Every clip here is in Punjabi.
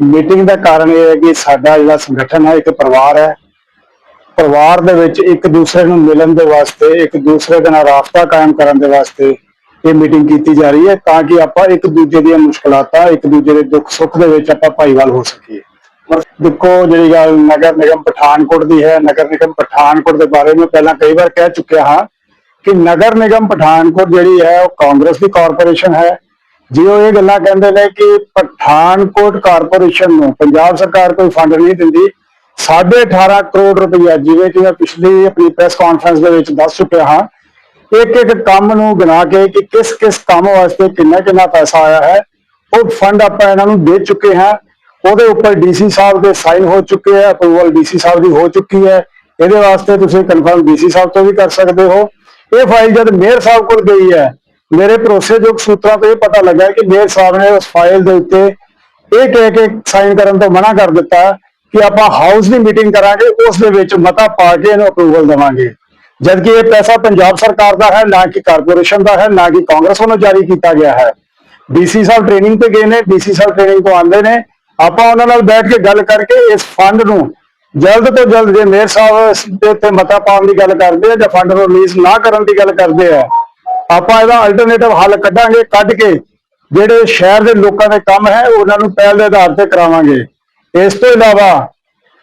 ਮੀਟਿੰਗ ਦਾ ਕਾਰਨ ਇਹ ਹੈ ਕਿ ਸਾਡਾ ਜਿਹੜਾ ਸੰਗਠਨ ਹੈ, ਇੱਕ ਪਰਿਵਾਰ ਹੈ। ਪਰਿਵਾਰ ਦੇ ਵਿੱਚ ਇੱਕ ਦੂਸਰੇ ਨੂੰ ਮਿਲਣ ਦੇ ਵਾਸਤੇ, ਇੱਕ ਦੂਸਰੇ ਦੇ ਨਾਲ ਰਾਬਤਾ ਕਾਇਮ ਕਰਨ ਦੇ ਵਾਸਤੇ ਇਹ ਮੀਟਿੰਗ ਕੀਤੀ ਜਾ ਰਹੀ ਹੈ ਤਾਂ ਕਿ ਆਪਾਂ ਇੱਕ ਦੂਜੇ ਦੀਆਂ ਮੁਸ਼ਕਲਾਤਾਂ, ਇੱਕ ਦੂਜੇ ਦੇ ਦੁੱਖ ਸੁੱਖ ਦੇ ਵਿੱਚ ਆਪਾਂ ਭਾਈਵਾਲ ਹੋ ਸਕੀਏ। ਦੇਖੋ, ਜਿਹੜੀ ਗੱਲ ਨਗਰ ਨਿਗਮ ਪਠਾਨਕੋਟ ਦੀ ਹੈ, ਨਗਰ ਨਿਗਮ ਪਠਾਨਕੋਟ ਦੇ ਬਾਰੇ ਮੈਂ ਪਹਿਲਾਂ ਕਈ ਵਾਰ ਕਹਿ ਚੁੱਕਿਆ ਹਾਂ ਕਿ ਨਗਰ ਨਿਗਮ ਪਠਾਨਕੋਟ ਜਿਹੜੀ ਹੈ, ਉਹ ਕਾਂਗਰਸ ਦੀ ਕਾਰਪੋਰੇਸ਼ਨ ਹੈ। ਜੇ ਉਹ ਇਹ ਗੱਲਾਂ ਕਹਿੰਦੇ ਨੇ ਕਿ ਪਠਾਨਕੋਟ ਕਾਰਪੋਰੇਸ਼ਨ ਨੂੰ ਪੰਜਾਬ ਸਰਕਾਰ ਕੋਈ ਫੰਡ ਨਹੀਂ ਦਿੰਦੀ 18.5 ਕਰੋੜ ਰੁਪਈਆ, ਜਿਵੇਂ ਕਿ ਮੈਂ ਪਿਛਲੀ ਆਪਣੀ ਪ੍ਰੈਸ ਕਾਨਫਰੰਸ ਦੇ ਵਿੱਚ ਦੱਸ ਚੁੱਕਿਆ ਹਾਂ, ਇੱਕ ਇੱਕ ਕੰਮ ਨੂੰ ਗਿਣਾ ਕੇ ਕਿ ਕਿਸ ਕਿਸ ਕੰਮ ਵਾਸਤੇ ਕਿੰਨਾ ਕਿੰਨਾ ਪੈਸਾ ਆਇਆ ਹੈ, ਉਹ ਫੰਡ ਆਪਾਂ ਇਹਨਾਂ ਨੂੰ ਦੇ ਚੁੱਕੇ ਹਾਂ। ਉਹਦੇ ਉੱਪਰ ਡੀਸੀ ਸਾਹਿਬ ਦੇ ਸਾਈਨ ਹੋ ਚੁੱਕੇ ਹੈ ਅਪਰੂਵਲ ਡੀਸੀ ਸਾਹਿਬ ਦੀ ਹੋ ਚੁੱਕੀ ਹੈ। ਇਹਦੇ ਵਾਸਤੇ ਤੁਸੀਂ ਕਨਫਰਮ ਡੀਸੀ ਸਾਹਿਬ ਤੋਂ ਵੀ ਕਰ ਸਕਦੇ ਹੋ। ਇਹ ਫਾਈਲ ਜਦ ਮੇਅਰ ਸਾਹਿਬ ਕੋਲ ਗਈ ਹੈ ਮੇਰੇ ਭਰੋਸੇਯੋਗ ਸੂਤਰਾਂ ਤੋਂ ਇਹ ਪਤਾ ਲੱਗਾ ਕਿ ਮੇਅਰ ਸਾਹਿਬ ਨੇ ਉਸ ਫਾਈਲ ਦੇ ਉੱਤੇ ਇਹ ਕਹਿ ਕੇ ਸਾਈਨ ਕਰਨ ਤੋਂ ਮਨਾ ਕਰ ਦਿੱਤਾ ਕਿ ਆਪਾਂ ਹਾਊਸ ਦੀ ਮੀਟਿੰਗ ਕਰਾਂਗੇ, ਉਸ ਦੇ ਵਿੱਚ ਮਤਾ ਪਾ ਕੇ ਇਹਨੂੰ ਅਪਰੂਵਲ ਦੇਵਾਂਗੇ। ਜਦਕਿ ਇਹ ਪੈਸਾ ਪੰਜਾਬ ਸਰਕਾਰ ਦਾ ਹੈ, ਨਾ ਕਿ ਕਾਰਪੋਰੇਸ਼ਨ ਦਾ ਹੈ, ਨਾ ਕਿ ਕਾਂਗਰਸ ਵੱਲੋਂ ਜਾਰੀ ਕੀਤਾ ਗਿਆ ਹੈ। ਡੀਸੀ ਸਾਹਿਬ ਟ੍ਰੇਨਿੰਗ ਤੇ ਗਏ ਨੇ ਡੀਸੀ ਸਾਹਿਬ ਟ੍ਰੇਨਿੰਗ ਤੋਂ ਆਉਂਦੇ ਨੇ। ਆਪਾਂ ਉਹਨਾਂ ਨਾਲ ਬੈਠ ਕੇ ਗੱਲ ਕਰਕੇ ਇਸ ਫੰਡ ਨੂੰ ਜਲਦ ਤੋਂ ਜਲਦ ਜੇ ਮੇਅਰ ਸਾਹਿਬ ਦੇ ਉੱਤੇ ਮਤਾ ਪਾਉਣ ਦੀ ਗੱਲ ਕਰਦੇ ਆ ਜਾਂ ਫੰਡ ਨੂੰ ਰਿਲੀਜ਼ ਨਾ ਕਰਨ ਦੀ ਗੱਲ ਕਰਦੇ ਆ ਆਪਾਂ ਇਹਦਾ ਅਲਟਰਨੇਟਿਵ ਹੱਲ ਕੱਢਾਂਗੇ, ਕੱਢ ਕੇ ਜਿਹੜੇ ਸ਼ਹਿਰ ਦੇ ਲੋਕਾਂ ਦੇ ਕੰਮ ਹੈ, ਉਹਨਾਂ ਨੂੰ ਪਹਿਲ ਦੇ ਆਧਾਰ ਤੇ ਕਰਾਵਾਂਗੇ। ਇਸ ਤੋਂ ਇਲਾਵਾ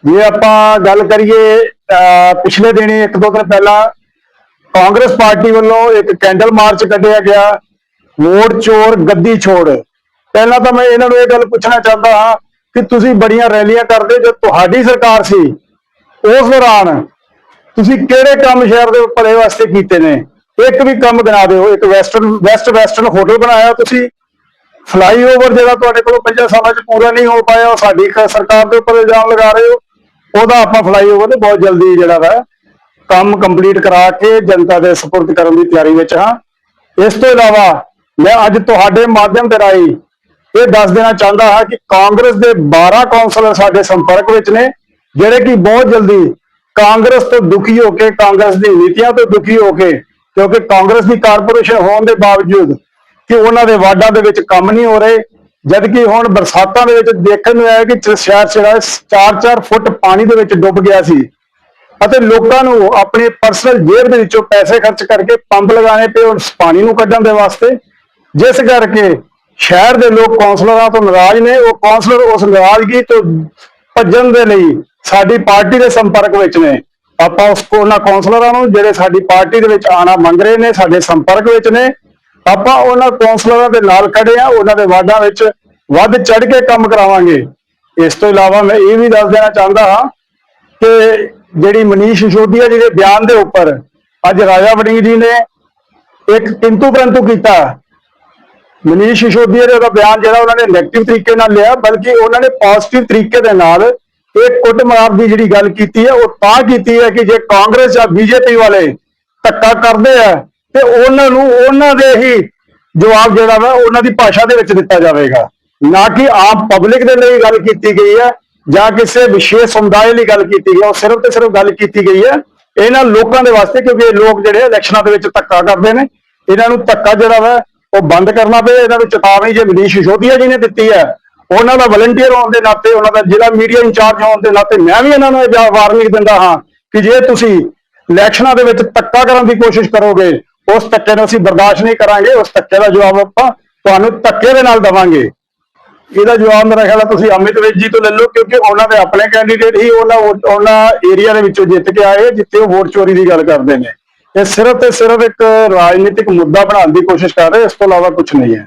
ਜੇ ਆਪਾਂ ਗੱਲ ਕਰੀਏ ਪਿਛਲੇ ਦਿਨੀ ਇੱਕ ਦੋ ਦਿਨ ਪਹਿਲਾਂ ਕਾਂਗਰਸ ਪਾਰਟੀ ਵੱਲੋਂ ਇੱਕ ਕੈਂਡਲ ਮਾਰਚ ਕੱਢਿਆ ਗਿਆ ਵੋਟ ਚੋਰ, ਗੱਦੀ ਛੋੜ। ਪਹਿਲਾਂ ਤਾਂ ਮੈਂ ਇਹਨਾਂ ਨੂੰ ਇਹ ਗੱਲ ਪੁੱਛਣਾ ਚਾਹੁੰਦਾ ਹਾਂ ਕਿ ਤੁਸੀਂ ਬੜੀਆਂ ਰੈਲੀਆਂ ਕਰਦੇ ਜੋ ਤੁਹਾਡੀ ਸਰਕਾਰ ਸੀ, ਉਸ ਦੌਰਾਨ ਤੁਸੀਂ ਕਿਹੜੇ ਕੰਮ ਸ਼ਹਿਰ ਦੇ ਭਲੇ ਵਾਸਤੇ ਕੀਤੇ ਨੇ? ਇੱਕ ਵੀ ਕੰਮ ਬਣਾ ਦਿਓ, ਇੱਕ ਵੈਸਟਰਨ ਵੈਸਟ ਵੈਸਟਰਨ ਹੋਟਲ ਬਣਾਇਆ ਤੁਸੀਂ। ਫਲਾਈਓਵਰ ਜਿਹੜਾ ਤੁਹਾਡੇ ਕੋਲੋਂ 5 ਸਾਲਾਂ 'ਚ ਪੂਰਾ ਨਹੀਂ ਹੋ ਪਾਇਆ, ਉਹ ਸਾਡੀ ਸਰਕਾਰ ਦੇ ਉੱਪਰ ਇਲਜ਼ਾਮ ਲਗਾ ਰਹੇ ਹੋ, ਉਹਦਾ ਆਪਾਂ ਫਲਾਈਓਵਰ ਤੇ ਬਹੁਤ ਜਲਦੀ ਜਿਹੜਾ ਵਾ, ਕੰਮ ਕੰਪਲੀਟ ਕਰਾ ਕੇ ਜਨਤਾ ਦੇ ਸਪੁਰਦ ਕਰਨ ਦੀ ਤਿਆਰੀ ਵਿੱਚ ਹਾਂ। ਇਸ ਤੋਂ ਇਲਾਵਾ ਮੈਂ ਅੱਜ ਤੁਹਾਡੇ ਮਾਧਿਅਮ ਦੇ ਰਾਹੀਂ ਇਹ ਦੱਸ ਦੇਣਾ ਚਾਹੁੰਦਾ ਹਾਂ ਕਿ ਕਾਂਗਰਸ ਦੇ 12 ਕੌਂਸਲਰ ਸਾਡੇ ਸੰਪਰਕ ਵਿੱਚ ਨੇ, ਜਿਹੜੇ ਕਿ ਬਹੁਤ ਜਲਦੀ ਕਾਂਗਰਸ ਤੋਂ ਦੁਖੀ ਹੋ ਕੇ, ਕਾਂਗਰਸ ਦੀ ਨੀਤੀਆਂ ਤੋਂ ਦੁਖੀ ਹੋ ਕੇ ਕਿਉਂਕਿ ਕਾਂਗਰਸ ਦੀ ਕਾਰਪੋਰੇਸ਼ਨ ਹੋਣ ਦੇ ਬਾਵਜੂਦ ਕਿ ਉਹਨਾਂ ਦੇ ਵਾਰਡਾਂ ਦੇ ਵਿੱਚ ਕੰਮ ਨਹੀਂ ਹੋ ਰਹੇ, ਜਦਕਿ ਹੁਣ ਬਰਸਾਤਾਂ ਦੇ ਵਿੱਚ ਦੇਖਣ ਨੂੰ ਆਇਆ ਕਿ ਸ਼ਹਿਰ ਜਿਹੜਾ 4-4 ਫੁੱਟ ਪਾਣੀ ਦੇ ਵਿੱਚ ਡੁੱਬ ਗਿਆ ਸੀ। ਅਤੇ ਲੋਕਾਂ ਨੂੰ ਆਪਣੇ ਪਰਸਨਲ ਜੇਬ ਦੇ ਵਿੱਚੋਂ ਪੈਸੇ ਖਰਚ ਕਰਕੇ ਪੰਪ ਲਗਾਉਣੇ ਪਏ ਉਸ ਪਾਣੀ ਨੂੰ ਕੱਢਣ ਦੇ ਵਾਸਤੇ। ਜਿਸ ਕਰਕੇ ਸ਼ਹਿਰ ਦੇ ਲੋਕ ਕੌਂਸਲਰਾਂ ਤੋਂ ਨਾਰਾਜ਼ ਨੇ। ਉਹ ਕੌਂਸਲਰ ਉਸ ਨਾਰਾਜ਼ਗੀ ਤੋਂ ਭੱਜਣ ਦੇ ਲਈ ਸਾਡੀ ਪਾਰਟੀ ਦੇ ਸੰਪਰਕ ਵਿੱਚ ਨੇ। ਆਪਾਂ ਉਸ ਉਹਨਾਂ ਕੌਂਸਲਰਾਂ ਨੂੰ ਜਿਹੜੇ ਸਾਡੀ ਪਾਰਟੀ ਦੇ ਵਿੱਚ ਆਣਾ ਮੰਗ ਰਹੇ ਨੇ, ਸਾਡੇ ਸੰਪਰਕ ਵਿੱਚ ਨੇ, ਆਪਾਂ ਉਹਨਾਂ ਕੌਂਸਲਰਾਂ ਦੇ ਨਾਲ ਖੜੇ ਆ ਉਹਨਾਂ ਦੇ ਵਾਰਡਾਂ ਵਿੱਚ ਵੱਧ ਚੜ ਕੇ ਕੰਮ ਕਰਾਵਾਂਗੇ। ਇਸ ਤੋਂ ਇਲਾਵਾ ਮੈਂ ਇਹ ਵੀ ਦੱਸ ਦੇਣਾ ਚਾਹੁੰਦਾ ਹਾਂ ਕਿ ਜਿਹੜੀ ਮਨੀਸ਼ ਸਿਸੋਦੀਆ ਜੀ ਦੇ ਬਿਆਨ ਦੇ ਉੱਪਰ ਅੱਜ ਰਾਜਾ ਵੜਿੰਗ ਜੀ ਨੇ ਇੱਕ ਕਿੰਤੂ ਪਰੰਤੂ ਕੀਤਾ। ਮਨੀਸ਼ ਸਿਸੋਦੀਆ ਦਾ ਬਿਆਨ ਜਿਹੜਾ ਉਹਨਾਂ ਨੇ ਨੈਗੇਟਿਵ ਤਰੀਕੇ ਨਾਲ ਲਿਆ, ਬਲਕਿ ਉਹਨਾਂ ਨੇ ਪੋਜ਼ਿਟਿਵ ਤਰੀਕੇ ਦੇ ਨਾਲ ਇਹ ਕੁੱਟਮਾਰ ਦੀ ਜਿਹੜੀ ਗੱਲ ਕੀਤੀ ਹੈ, ਉਹ ਤਾਂ ਕੀਤੀ ਹੈ ਕਿ ਜੇ ਕਾਂਗਰਸ ਜਾਂ ਬੀਜੇਪੀ ਵਾਲੇ ਧੱਕਾ ਕਰਦੇ ਆ, ਤੇ ਉਹਨਾਂ ਨੂੰ ਉਹਨਾਂ ਦੇ ਹੀ ਜਵਾਬ ਜਿਹੜਾ ਵਾ, ਉਹਨਾਂ ਦੀ ਭਾਸ਼ਾ ਦੇ ਵਿੱਚ ਦਿੱਤਾ ਜਾਵੇਗਾ। ਨਾ ਕਿ ਆਮ ਪਬਲਿਕ ਦੇ ਲਈ ਗੱਲ ਕੀਤੀ ਗਈ ਹੈ, ਜਾਂ ਕਿਸੇ ਵਿਸ਼ੇਸ਼ ਸਮੁਦਾਇ ਲਈ ਗੱਲ ਕੀਤੀ ਗਈ ਹੈ, ਉਹ ਸਿਰਫ ਤੇ ਸਿਰਫ ਗੱਲ ਕੀਤੀ ਗਈ ਹੈ, ਇਹਨਾਂ ਲੋਕਾਂ ਦੇ ਵਾਸਤੇ, ਕਿਉਂਕਿ ਇਹ ਲੋਕ ਜਿਹੜੇ ਇਲੈਕਸ਼ਨਾਂ ਦੇ ਵਿੱਚ ਧੱਕਾ ਕਰਦੇ ਨੇ, ਇਹਨਾਂ ਨੂੰ ਧੱਕਾ ਜਿਹੜਾ ਵਾ, ਉਹ ਬੰਦ ਕਰਨਾ ਪਏ, ਇਹਨਾਂ ਨੂੰ ਚੇਤਾਵਨੀ ਜੇ ਮਨੀਸ਼ ਸਿਸੋਦੀਆ ਜੀ ਨੇ ਦਿੱਤੀ ਹੈ ਉਹਨਾਂ ਦਾ ਵਲੰਟੀਅਰ ਹੋਣ ਦੇ ਨਾਤੇ, ਉਹਨਾਂ ਦਾ ਜ਼ਿਲ੍ਹਾ ਮੀਡੀਆ ਇੰਚਾਰਜ ਹੋਣ ਦੇ ਨਾਤੇ ਮੈਂ ਵੀ ਇਹਨਾਂ ਨੂੰ ਇਹ ਵਾਰਨਿੰਗ ਦਿੰਦਾ ਹਾਂ ਕਿ ਜੇ ਤੁਸੀਂ ਇਲੈਕਸ਼ਨਾਂ ਦੇ ਵਿੱਚ ਧੱਕਾ ਕਰਨ ਦੀ ਕੋਸ਼ਿਸ਼ ਕਰੋਗੇ, ਉਸ ਧੱਕੇ ਨੂੰ ਅਸੀਂ ਬਰਦਾਸ਼ਤ ਨਹੀਂ ਕਰਾਂਗੇ, ਉਸ ਧੱਕੇ ਦਾ ਜਵਾਬ ਆਪਾਂ ਤੁਹਾਨੂੰ ਧੱਕੇ ਦੇ ਨਾਲ ਦੇਵਾਂਗੇ। ਇਹਦਾ ਜਵਾਬ ਮੇਰਾ ਖਿਆਲ ਹੈ ਤੁਸੀਂ ਅਮਿਤ ਵਿਜ ਜੀ ਤੋਂ ਲੈ ਲਓ, ਕਿਉਂਕਿ ਉਹਨਾਂ ਦੇ ਆਪਣੇ ਕੈਂਡੀਡੇਟ ਹੀ ਉਹਨਾਂ ਉਹਨਾਂ ਏਰੀਆ ਦੇ ਵਿੱਚੋਂ ਜਿੱਤ ਕੇ ਆਏ, ਜਿੱਥੇ ਉਹ ਵੋਟ ਚੋਰੀ ਦੀ ਗੱਲ ਕਰਦੇ ਨੇ। ਇਹ ਸਿਰਫ ਤੇ ਸਿਰਫ ਇੱਕ ਰਾਜਨੀਤਿਕ ਮੁੱਦਾ ਬਣਾਉਣ ਦੀ ਕੋਸ਼ਿਸ਼ ਕਰ ਰਹੇ, ਇਸ ਤੋਂ ਇਲਾਵਾ ਕੁਝ ਨਹੀਂ ਹੈ।